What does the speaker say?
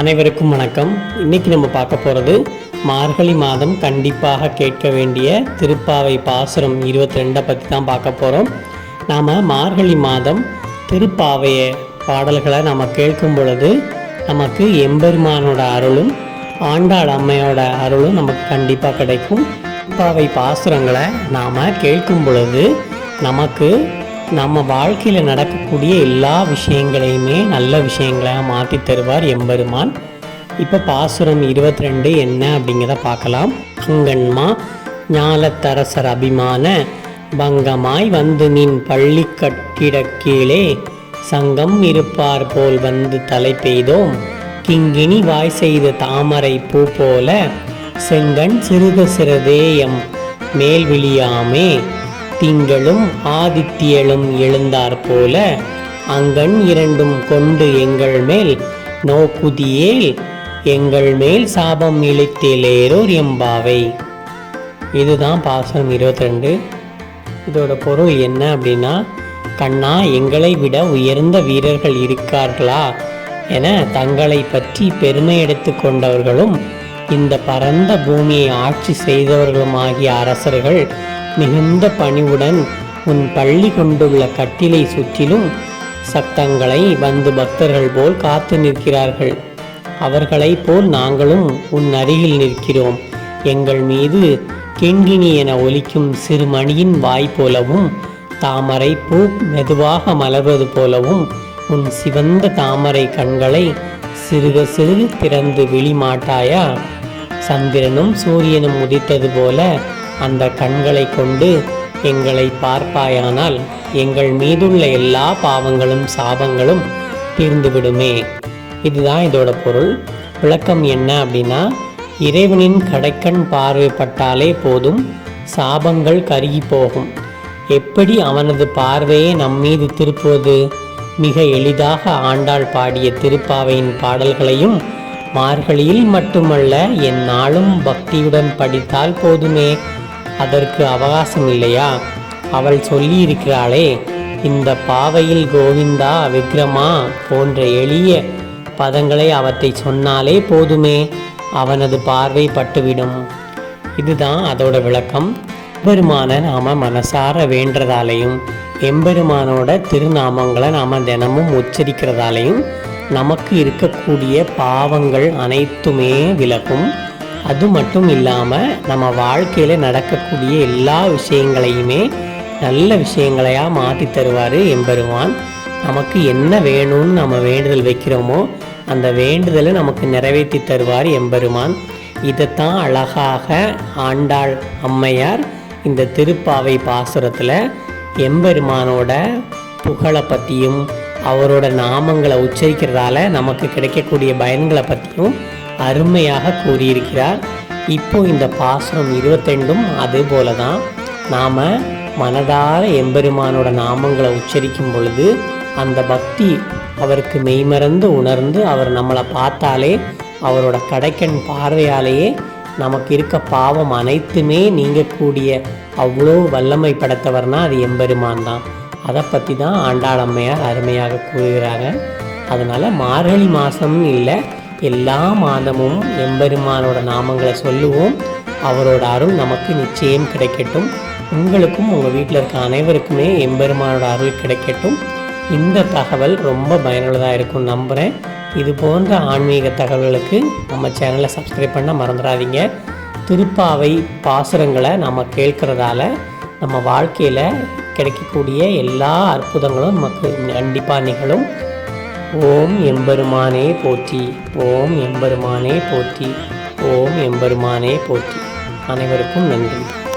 அனைவருக்கும் வணக்கம். இன்றைக்கி நம்ம பார்க்க போகிறது மார்கழி மாதம் கண்டிப்பாக கேட்க வேண்டிய திருப்பாவை பாசுரம் இருபத்தி ரெண்டை பற்றி தான் பார்க்க போகிறோம் நாம் மார்கழி மாதம் திருப்பாவைய பாடல்களை நம்ம கேட்கும் பொழுது நமக்கு எம்பெருமானோட அருளும் ஆண்டாள் அம்மையோட அருளும் நமக்கு கண்டிப்பாக கிடைக்கும். திருப்பாவை பாசுரங்களை நாம் கேட்கும் பொழுது நமக்கு நம்ம வாழ்க்கையில் நடக்கக்கூடிய எல்லா விஷயங்களையுமே நல்ல விஷயங்களாக மாற்றி தருவார் எம்பெருமான். இப்போ பாசுரம் இருபத்தி ரெண்டு என்ன அப்படிங்கிறத பார்க்கலாம். அங்கன்மா ஞாலத்தரசர் அபிமான பங்கமாய் வந்து நின் பள்ளி கட்டிட கீழே சங்கம் இருப்பார் போல் வந்து தலை பெய்தோம். கிங்கினி வாய் செய்த தாமரை பூ போல செங்கண் சிறுக சிறதேயம் மேல் விழியாமே. திங்களும் ஆதித்யலும் எழுந்தார் போல அங்கண் இரண்டும் கொண்டு எங்கள் மேல் நோக்குதியேல் எங்கள் மேல் சாபம் இழித்தேலேரோர் எம்பாவை. இதுதான் பாசனம் இருபத்தி ரெண்டு இதோட பொருள் என்ன அப்படின்னா கண்ணா எங்களை விட உயர்ந்த வீரர்கள் இருக்கார்களா? என தங்களை பற்றி பெருமை எடுத்து கொண்டவர்களும் இந்த பரந்த பூமியை ஆட்சி செய்தவர்களுமாகிய அரசர்கள் மிகுந்த பணிவுடன் உன் பள்ளி கொண்டுள்ள கட்டிலை சுற்றிலும் சத்தங்களை வந்து பக்தர்கள் போல் காத்து நிற்கிறார்கள். அவர்களைப் போல் நாங்களும் உன் அருகில் நிற்கிறோம். எங்கள் மீது கிண்கிணி என ஒலிக்கும் சிறுமணியின் வாய் போலவும் தாமரை பூ மெதுவாக மலர்வது போலவும் உன் சிவந்த தாமரை கண்களை சிறுக சிறுக திறந்து விழிமாட்டாயா சந்திரனும் சூரியனும் உதித்தது போல அந்த கண்களை கொண்டு எங்களை பார்ப்பாயானால் எங்கள் மீதுள்ள எல்லா பாவங்களும் சாபங்களும் தீர்ந்துவிடுமே. இதுதான் இதோட பொருள். விளக்கம் என்ன அப்படின்னா இறைவனின் கடைக்கண் பார்வைப்பட்டாலே போதும் சாபங்கள் கருகி போகும். எப்படி அவனது பார்வையை நம்மீது திருப்புவது? மிக எளிதாக ஆண்டாள் பாடிய திருப்பாவையின் பாடல்களையும் மார்கழியில் மட்டுமல்ல என் நாளும் பக்தியுடன் படித்தால் போதுமே. அதற்கு அவகாசம் இல்லையா? அவள் சொல்லியிருக்கிறாளே இந்த பாவையில் கோவிந்தா விக்ரமா போன்ற எளிய பதங்களை அவற்றை சொன்னாலே போதுமே அவனது பார்வை பட்டுவிடும். இதுதான் அதோட விளக்கம். பெருமான நாம மனசார வேண்டதாலையும் எம்பெருமானோட திருநாமங்களை நாம தினமும் உச்சரிக்கிறதாலையும் நமக்கு இருக்கக்கூடிய பாவங்கள் அனைத்துமே விலகும். அது மட்டும் இல்லாமல் நம்ம வாழ்க்கையில் நடக்கக்கூடிய எல்லா விஷயங்களையுமே நல்ல விஷயங்களையாக மாற்றி தருவார் எம்பெருமான். நமக்கு என்ன வேணும்னு நம்ம வேண்டுதல் வைக்கிறோமோ அந்த வேண்டுதலை நமக்கு நிறைவேற்றி தருவார் எம்பெருமான். இதைத்தான் அழகாக ஆண்டாள் அம்மையார் இந்த திருப்பாவை பாசுரத்தில் எம்பெருமானோட புகழை பற்றியும் அவரோட நாமங்களை உச்சரிக்கிறதால நமக்கு கிடைக்கக்கூடிய பயன்களை பற்றியும் அருமையாக கூறியிருக்கிறார். இப்போ இந்த பாசுரம் இருபத்தெண்டும் அதே போல தான் நாம் மனதார எம்பெருமானோட நாமங்களை உச்சரிக்கும் பொழுது அந்த பக்தி அவருக்கு மெய்மறந்து உணர்ந்து அவர் நம்மளை பார்த்தாலே அவரோட கடைக்கண் பார்வையாலேயே நமக்கு இருக்க பாவம் அனைத்துமே நீங்கக்கூடிய அவ்வளோ வல்லமை படைத்தவர்னா அது எம்பெருமான் தான். அதை பற்றி தான் ஆண்டாள் அம்மையார் அருமையாக கூறுகிறாங்க. அதனால் மார்கழி மாதம்னு இல்லை எல்லா மாதமும் எம்பெருமானோட நாமங்களை சொல்லுவோம். அவரோட அருள் நமக்கு நிச்சயம் கிடைக்கட்டும். உங்களுக்கும் உங்கள் வீட்டில் இருக்க அனைவருக்குமே எம்பெருமானோட அருள் கிடைக்கட்டும். இந்த தகவல் ரொம்ப பயனுள்ளதாக இருக்கும் நம்புகிறேன் இது போன்ற ஆன்மீக தகவல்களுக்கு நம்ம சேனலை சப்ஸ்கிரைப் பண்ண மறந்துடாதீங்க. திருப்பாவை பாசுரங்களை நம்ம கேட்குறதால நம்ம வாழ்க்கையில் கிடைக்கக்கூடிய எல்லா அற்புதங்களும் நமக்கு கண்டிப்பாக நிகழும். ஓம் எம்பெருமானே போற்றி ஓம் எம்பெருமானே போற்றி ஓம் எம்பெருமானே போற்றி. அனைவருக்கும் நன்றி.